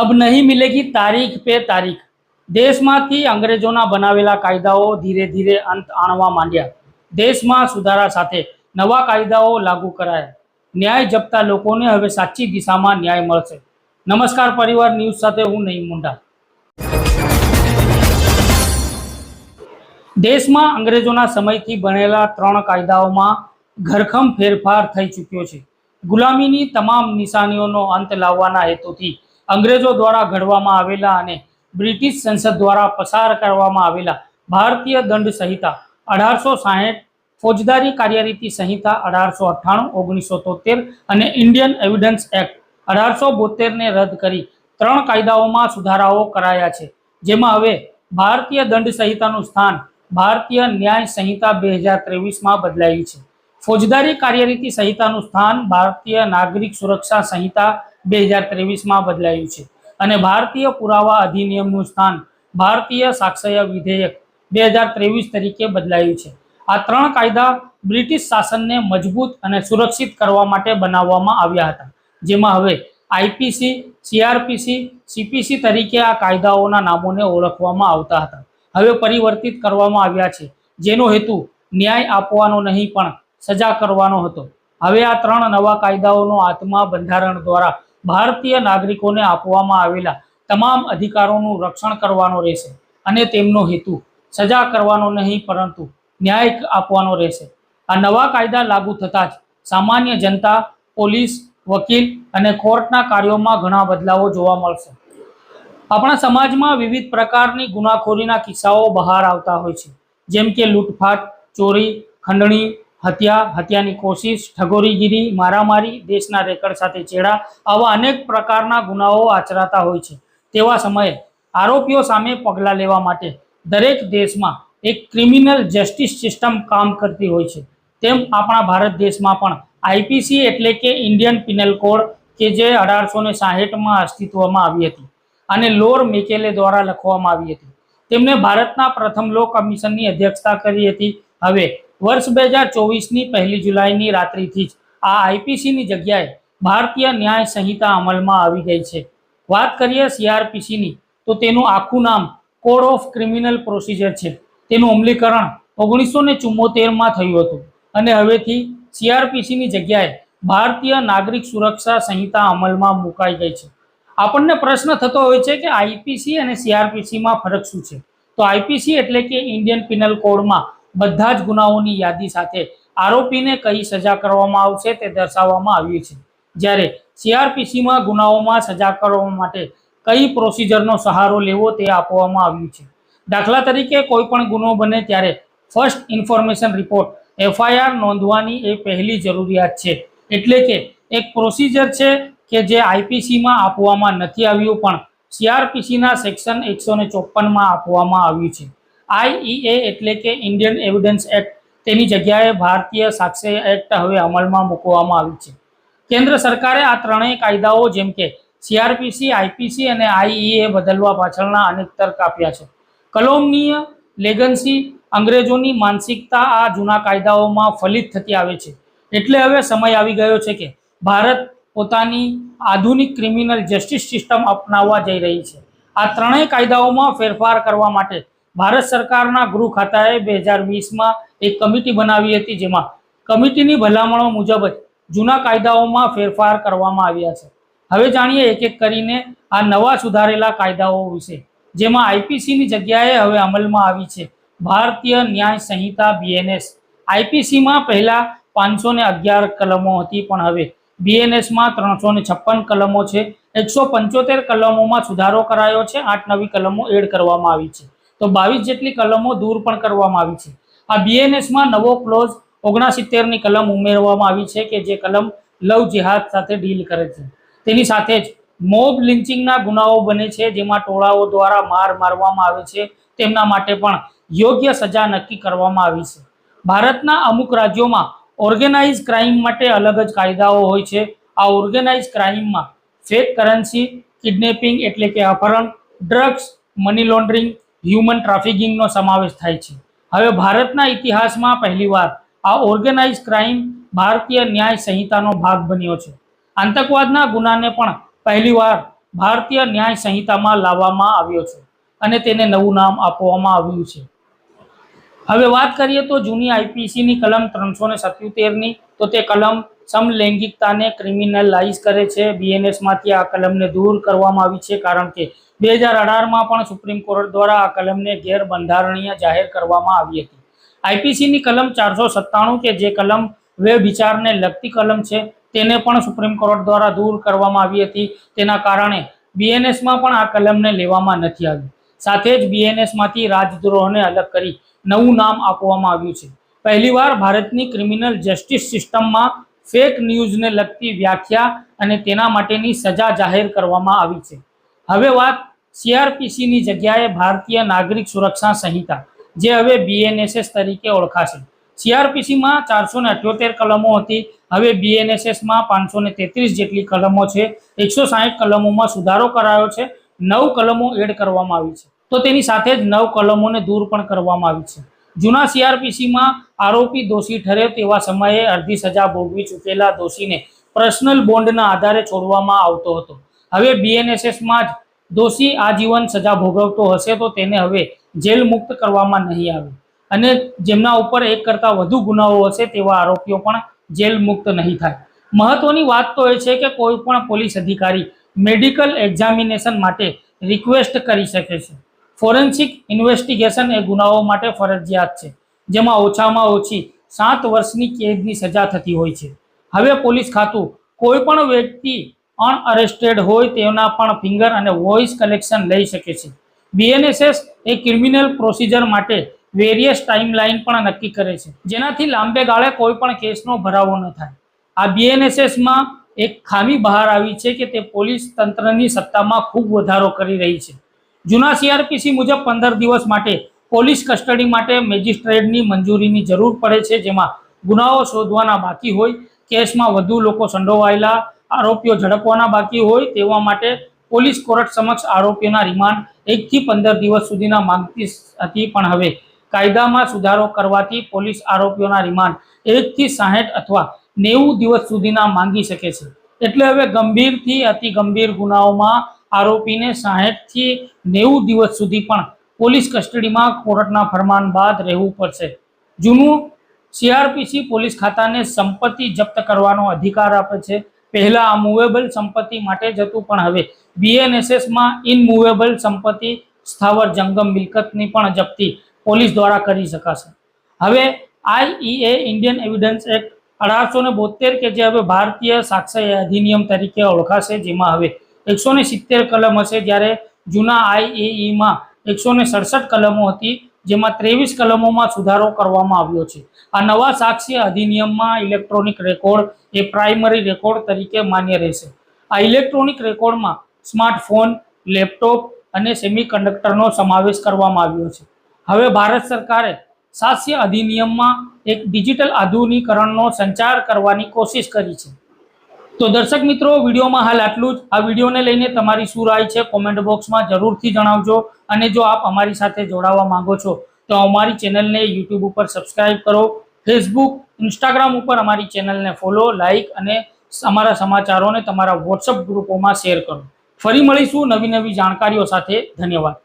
અબ નહીં મિલેગી તારીખ પે તારીખ. દેશમાંથી અંગ્રેજોના બનાવેલા કાયદાઓ ધીરે ધીરે અંત આણવા માંડ્યા. દેશમાં સુધારા સાથે નવા કાયદાઓ લાગુ કરાયા. ન્યાય જપતા લોકોને હવે સાચી દિશામાં ન્યાય મળશે. નમસ્કાર પરિવાર, ન્યૂઝ સાથે હું નહીં મુંડા. દેશમાં અંગ્રેજોના સમયથી બનેલા ત્રણ કાયદાઓમાં ઘરખમ ફેરફાર થઈ ચૂક્યો છે. ગુલામીની તમામ નિશાનીઓનો અંત લાવવાના હેતુથી અંગ્રેજો દ્વારા ઘડવામાં આવેલા અને બ્રિટિશ સંસદ દ્વારા પસાર કરવામાં આવેલા ભારતીય દંડ સંહિતા અઢારસો સાહીઠ, ફોજદારી કાર્યરીતિ સંહિતા અઢારસો અઠ્ઠાણું, ઓગણીસો તોતેર અને ઇન્ડિયન એવિડન્સ એક્ટ અઢારસો બોતેરને રદ કરી ત્રણ કાયદાઓમાં સુધારાઓ કરાયા છે. જેમાં હવે ભારતીય દંડ સંહિતાનું સ્થાન ભારતીય ન્યાય સંહિતા બે હજાર ત્રેવીસમાં બદલાયું છે. ફોજદારી કાર્યરીતિ સંહિતાનું સ્થાન ભારતીય નાગરિક સુરક્ષા સંહિતા બે હજાર ત્રેવીસમાં બદલાયું છે. અને ભારતીય પુરાવા અધિનિયમનું સ્થાન ભારતીય સાક્ષય વિધેયક બે હજાર ત્રેવીસ તરીકે બદલાયું છે. આ ત્રણ કાયદા બ્રિટિશ શાસનને મજબૂત અને સુરક્ષિત કરવા માટે બનાવવામાં આવ્યા હતા. જેમાં હવે આઈપીસી સીઆરપીસી સીપીસી તરીકે આ કાયદાઓના નામોને ઓળખવામાં આવતા હતા. હવે પરિવર્તિત કરવામાં આવ્યા છે. જેનો હેતુ ન્યાય આપવાનો નહીં પણ સજા કરવાનો હતો. હવે આ ત્રણ નવા કાયદાઓનો આત્મા બંધારણ દ્વારા ભારતીય નાગરિકોને આપવામાં આવેલા તમામ અધિકારોનું રક્ષણ કરવાનો રહેશે અને તેમનો હેતુ સજા કરવાનો નહીં, પરંતુ ન્યાય આપવાનો રહેશે. આ નવા કાયદા લાગુ થતાં જ સામાન્ય જનતા, પોલીસ, વકીલ અને કોર્ટના કાર્યોમાં ઘણા બદલાવો જોવા મળશે. આપણા સમાજમાં વિવિધ પ્રકારની ગુનાખોરીના કિસ્સાઓ બહાર આવતા હોય છે. જેમ કે લૂંટફાટ, ચોરી, ખંડણી હત્યા, હત્યાની કોશિશ, ઠગોરીગીરી, મારામારી, દેશના રેકર્ડ સાથે ચેડા આવા અનેક પ્રકારના ગુનાઓ આચરાતા હોય છે. તેવા સમયે આરોપીઓ સામે પગલાં લેવા માટે દરેક દેશમાં એક ક્રિમિનલ જસ્ટિસ સિસ્ટમ કામ કરતી હોય છે. તેમ આપણા ભારત દેશમાં પણ આઈપીસી એટલે કે ઇન્ડિયન પિનલ કોડ કે જે અઢારસો ને સાહીઠમાં અસ્તિત્વમાં આવી હતી અને લોર મેકેલે દ્વારા લખવામાં આવી હતી. તેમણે ભારતના પ્રથમ લો કમિશનની અધ્યક્ષતા કરી હતી. હવે વર્ષ બે હજાર ચોવીસની પહેલી જુલાઈની રાત્રિથી જ આ આઈપીસીની જગ્યાએ ભારતીય ન્યાય સંહિતા અમલમાં આવી ગઈ છે. વાત કરીએ સીઆરપીસીની, તો તેનું આખું નામ કોડ ઓફ ક્રિમિનલ પ્રોસિજર છે. તેનું અમલીકરણ ઓગણીસો ને ચુમ્મોતેરમાં થયું હતું. અને હવેથી સીઆરપીસીની જગ્યાએ ભારતીય નાગરિક સુરક્ષા સંહિતા અમલમાં મુકાઈ ગઈ છે. આપણને પ્રશ્ન થતો હોય છે કે આઈપીસી અને સીઆરપીસીમાં ફરક શું છે? તો આઈપીસી એટલે કે ઇન્ડિયન પિનલ કોડમાં બધા જ ગુનાઓની યાદી સાથે આરોપીને કઈ સજા કરવામાં આવશે તે દર્શાવવામાં આવ્યું છે. જ્યારે સીઆરપીસીમાં ગુનાઓમાં સજા કરવા માટે કઈ પ્રોસિજરનો સહારો લેવો તે આપવામાં આવ્યું છે. દાખલા તરીકે કોઈ પણ ગુનો બને ત્યારે ફર્સ્ટ ઇન્ફોર્મેશન રિપોર્ટ એફઆઈઆર નોંધવાની એ પહેલી જરૂરિયાત છે. એટલે કે એક પ્રોસિજર છે કે જે આઈપીસીમાં આપવામાં નથી આવ્યું પણ સીઆરપીસીના સેક્શન એકસો ને ચોપનમાં આપવામાં આવ્યું છે. આઈઈએ એટલે કે ઇન્ડિયન એવિડન્સ એક્ટ તેની જગ્યાએ ભારતીય સાક્ષ્ય એક્ટ હવે અમલમાં મૂકવામાં આવ્યું છે. કેન્દ્ર સરકારે આ ત્રણેય કાયદાઓ જેમ કે સીઆરપીસી આઈપીસી અને આઈઈએ બદલવા પાછળના અનેક તર્ક આપ્યા છે. કલોમનીય લેગન્સી અંગ્રેજોની માનસિકતા આ જૂના કાયદાઓમાં ફલિત થતી આવે છે. એટલે હવે સમય આવી ગયો છે કે ભારત પોતાની આધુનિક ક્રિમિનલ જસ્ટિસ સિસ્ટમ અપનાવવા જઈ રહી છે. આ ત્રણેય કાયદાઓમાં ફેરફાર કરવા માટે ભારત સરકારના ગૃહ ખાતાએ બે હજાર વીસમાં એક કમિટી બનાવી હતી જેમાં કમિટીની ભલામણો મુજબ જ જૂના કાયદાઓમાં ફેરફાર કરવામાં આવ્યા છે. હવે જાણીએ એક એક કરીને આ નવા સુધારેલા કાયદાઓ વિશે. જેમાં આઈપીસીની જગ્યાએ હવે અમલમાં આવી છે ભારતીય ન્યાય સંહિતા બીએનએસ આઈપીસીમાં પહેલા પાંચસો ને અગિયાર કલમો હતી પણ હવે બીએનએસમાં ત્રણસો ને છપ્પન કલમો છે. એકસો પંચોતેર કલમોમાં સુધારો કરાયો છે. આઠ નવી કલમો એડ કરવામાં આવી છે. તો બાવીસ જેટલી કલમો દૂર પણ કરવામાં આવી છે. આ બીએનએસમાં નવો ક્લોઝ ઓગણસિત્તેરની કલમ ઉમેરવામાં આવી છે કે જે કલમ લવ જેહાદ સાથે ડીલ કરે છે. તેની સાથે જ મોબ લિન્ચિંગના ગુનાઓ બને છે, જેમાં ટોળાઓ દ્વારા માર મારવામાં આવે છે. તેમના માટે પણ યોગ્ય સજા નક્કી કરવામાં આવી છે. ભારતના અમુક રાજ્યોમાં ઓર્ગેનાઇઝ ક્રાઇમ માટે અલગ જ કાયદાઓ હોય છે. આ ઓર્ગેનાઇઝ ક્રાઇમમાં ફેક કરન્સી કિડનેપિંગ એટલે કે અપહરણ ડ્રગ્સ મની લોન્ડરિંગ હ્યુમન ટ્રાફિકિંગનો સમાવેશ થાય છે. હવે ભારતના ઇતિહાસમાં પહેલીવાર આ ઓર્ગેનાઇઝ ક્રાઇમ ભારતીય ન્યાય સંહિતાનો ભાગ બન્યો છે. આતંકવાદના ગુનાને પણ પહેલીવાર ભારતીય ન્યાય સંહિતામાં લાવવામાં આવ્યો છે અને તેને નવું નામ આપવામાં આવ્યું છે. હવે વાત કરીએ તો જૂની આઈપીસીની કલમ ત્રણસો ને સત્યોતેરની, તો તે કલમ સમલૈંગિકતાને ક્રિમિનલાઇઝ કરે છે. બીએનએસમાંથી આ કલમને દૂર કરવામાં આવી છે કારણ કે બે હજાર અઢારમાં પણ સુપ્રીમ કોર્ટ દ્વારા આ કલમને ગેરબંધારણીય જાહેર કરવામાં આવી હતી. આઈપીસીની કલમ ચારસો સત્તાણું કે જે કલમ વ્યભિચારને લગતી કલમ છે, તેને પણ સુપ્રીમ કોર્ટ દ્વારા દૂર કરવામાં આવી હતી. તેના કારણે બીએનએસમાં પણ આ કલમને લેવામાં નથી આવી સાથે જ બીએનએસમાંથી રાજદ્રોહને અલગ કરી નવું નામ આપવામાં આવ્યું છે. પહેલીવાર ભારતની ક્રિમિનલ જસ્ટિસ સિસ્ટમમાં ફેક ન્યૂઝને લગતી વ્યાખ્યા અને તેના માટેની સજા જાહેર કરવામાં આવી છે. હવે વાત સીઆરપીસીની જગ્યાએ ભારતીય નાગરિક સુરક્ષા સંહિતા, જે હવે બીએનએસએસ તરીકે ઓળખાશે. સીઆરપીસીમાં ચારસો ને અઠ્યોતેર કલમો હતી. હવે બીએનએસએસમાં પાંચસો ને તેત્રીસ જેટલી કલમો છે. એકસો સાહીઠ કલમોમાં સુધારો કરાયો છે. નવ કલમો એડ કરવામાં આવી છે. તો તેની સાથે જ નવ કલમોને દૂર પણ કરવામાં આવી છે. જૂના સીઆરપીસીમાં આરોપી દોષી ઠરે તેવા સમયે અડધી સજા ભોગવી ચૂકેલા દોષીને પર્સનલ બોન્ડના આધારે છોડવામાં આવતો હતો. હવે બીએનએસએસમાં જ દોષી આજીવન સજા ભોગવતો હશે તો તેને હવે જેલ મુક્ત કરવામાં નહીં આવે. અને જેમના ઉપર એક કરતાં વધુ ગુનાઓ હશે તેવા આરોપીઓ પણ જેલ મુક્ત નહીં થાય. મહત્વની વાત તો એ છે કે કોઈ પણ પોલીસ અધિકારી મેડિકલ એક્ઝામિનેશન માટે રિક્વેસ્ટ કરી શકે છે. ફોરેન્સિક ઇન્વેસ્ટિગેશન એ ગુનાઓ માટે ફરજિયાત છે, જેમાં ઓછામાં ઓછી સાત વર્ષની કેદની સજા થતી હોય છે. હવે પોલીસ ખાતું કોઈ પણ વ્યક્તિ અનઅરેસ્ટેડ હોય તેના પણ ફિંગર અને વોઇસ કલેક્શન લઈ શકે છે. બીએનએસએસ એ ક્રિમિનલ પ્રોસિજર માટે વેરિયસ ટાઈમલાઈન પણ નક્કી કરે છે, જેનાથી લાંબે ગાળે કોઈ પણ કેસનો ભરાવો ન થાય. આ બીએનએસએસમાં એક ખામી બહાર આવી છે કે તે પોલીસ તંત્રની સત્તામાં ખૂબ વધારો કરી રહી છે. જૂના સીઆરપીસી મુજબ પંદર દિવસ માટે પોલીસ કસ્ટડી માટે મેજિસ્ટ્રેટની મંજૂરીની જરૂર પડે છે, જેમાં ગુનાઓ શોધવાના બાકી હોય, કેસમાં વધુ લોકો સંડોવાયેલા આરોપીઓ ઝડપવાના બાકી હોય, તેવા માટે પોલીસ કોર્ટ સમક્ષ આરોપીઓના રિમાન્ડ એકથી પંદર દિવસ સુધીના માંગતી હતી. પણ હવે કાયદામાં સુધારો કરવાથી પોલીસ આરોપીઓના રિમાન્ડ એકથી સાહીઠ અથવા નેવું દિવસ સુધીના માંગી શકે છે. એટલે હવે ગંભીરથી અતિ ગંભીર ગુનાઓમાં આરોપીને સાહીઠથી નેવું દિવસ સુધી પણ પોલીસ કસ્ટડીમાં કોર્ટના ફરમાન બાદ રહેવું પડશે. જૂનું સીઆરપીસી પોલીસ ખાતાને સંપત્તિ જપ્ત કરવાનો અધિકાર આપે છે. પહેલા આ મૂવેબલ સંપત્તિ માટે જ હતું, પણ હવે બીએનએસએસમાં ઇનમૂવેબલ સંપત્તિ સ્થાવર જંગમ મિલકતની પણ જપ્તી પોલીસ દ્વારા કરી શકાશે. હવે આઈઈએ ઇન્ડિયન એવિડન્સ એક્ટ અઢારસો ને બોતેર કે જે હવે ભારતીય સાક્ષર અધિનિયમ તરીકે ઓળખાશે, જેમાં હવે એકસો ને સિત્તેર કલમ હશે જ્યારે જૂના આઈએઈમાં એકસો ને સડસઠ કલમો હતી, જેમાં ત્રેવીસ કલમોમાં સુધારો કરવામાં આવ્યો છે. આ નવા સાક્ષ્ય અધિનિયમમાં ઇલેક્ટ્રોનિક રેકોર્ડ એ પ્રાઇમરી રેકોર્ડ તરીકે માન્ય રહેશે. આ ઇલેક્ટ્રોનિક રેકોર્ડમાં સ્માર્ટફોન, લેપટોપ અને સેમિકન્ડક્ટરનો સમાવેશ કરવામાં આવ્યો છે. હવે ભારત સરકારે સાક્ષ્ય અધિનિયમમાં એક ડિજિટલ આધુનિકરણનો સંચાર કરવાની કોશિશ કરી છે. તો દર્શક મિત્રો, વિડીયોમાં હાલ આટલું જ. આ વિડીયોને લઈને તમારી શું રાય છે કોમેન્ટ બોક્સમાં જરૂરથી જણાવજો અને જો આપ અમારી સાથે જોડાવા માંગો છો, તો અમારી ચેનલને યુટ્યુબ ઉપર સબસ્ક્રાઇબ કરો ફેસબુક ઇન્સ્ટાગ્રામ ઉપર અમારી ચેનલને ફોલો લાઇક અને અમારા સમાચારોને તમારા વોટ્સઅપ ગ્રુપોમાં શેર કરો. ફરી મળીશું નવી નવી જાણકારીઓ સાથે. ધન્યવાદ.